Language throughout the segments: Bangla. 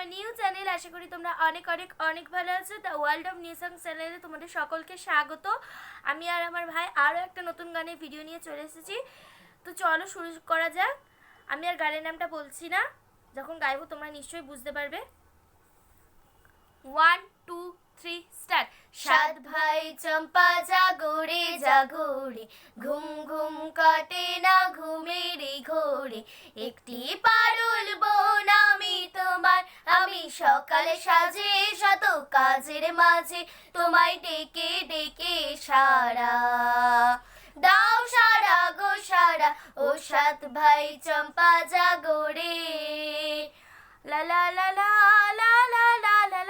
আমার নিউ চ্যানেল আশা করি তোমরা অনেক অনেক অনেক ভালো আছো। The world of new song চ্যানেলে তোমাদের সকলকে স্বাগত। আমি আর আমার ভাই আরও একটা নতুন গানের ভিডিও নিয়ে চলে এসেছি। তো চলো শুরু করা যাক। আমি আর গানের নামটা বলছি না। যখন গাইবো তোমরা নিশ্চয়ই বুঝতে পারবে। ওয়ান টু থ্রি স্টার্ট সাত ভাই চম্পা জাগরে জাগরে। ঘুম ঘুম কাটে না ঘুমের ঘোরে। একটি পারুল সকালে সাজে শত কাজের মাঝে তোমায় ডেকে ডেকে সারা। দাও সারা গো সারা, ও সাত ভাই চম্পা জাগরে লা লা লা লা লা লা লা লা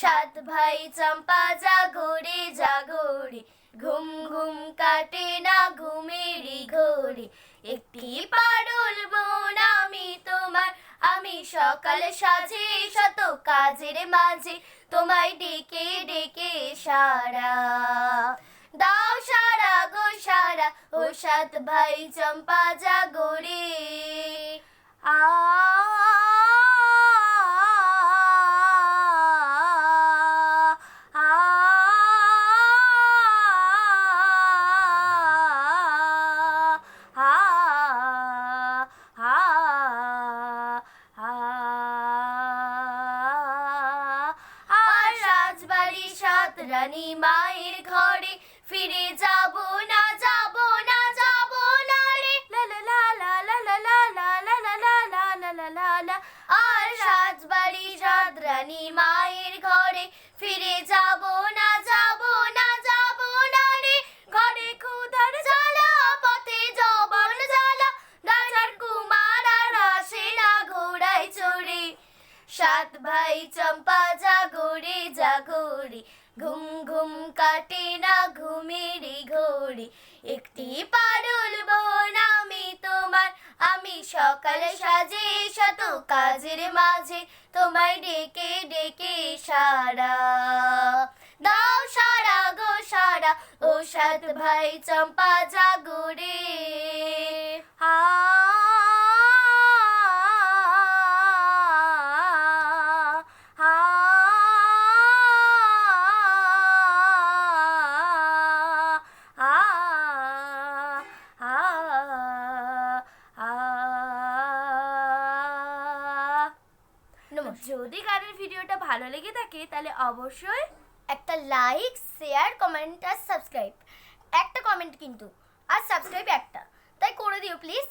সাত ভাই চম্পা জাগরে জাগরে, ঘুম ঘুম কাটে না ঘুমেরি ঘোরে একটি পারুল বোন আমি তোমার, আমি সকাল সাজে শত কাজের মাঝে তোমায় ডেকে ডেকে সারা। দাও সারা গো সারা, ও সাত ভাই চম্পা জাগরে। আ রানী মায়ের ঘরে ফিরে যাব না যাব না যাব না রে আর রাজবাড়ি সাত মায়ের ঘরে ফিরে যাব না যাব না যাব না রে ঘরে ক্ষুধার জ্বালা পথে জবন জ্বালা রাজার কুমার আর আসে না ঘোড়ায় চড়ে সাত ভাই চম্পা জাগরে জাগরে ঘুম ঘুম কাটে না ঘুমের ঘোরে একটি পারুল বোন আমি তোমার। আমি সকালে সাজে শত কাজের মাঝে তোমায় ডেকে ডেকে সারা। দাও সারা গো সারা, ও সাত ভাই চম্পা জাগরে যদি গানের ভিডিওটা ভালো লেগে থাকে, তাহলে অবশ্যই একটা লাইক শেয়ার কমেন্ট আর সাবস্ক্রাইব একটা কমেন্ট কিন্তু, আর সাবস্ক্রাইব একটা। তাই করে দিও প্লিজ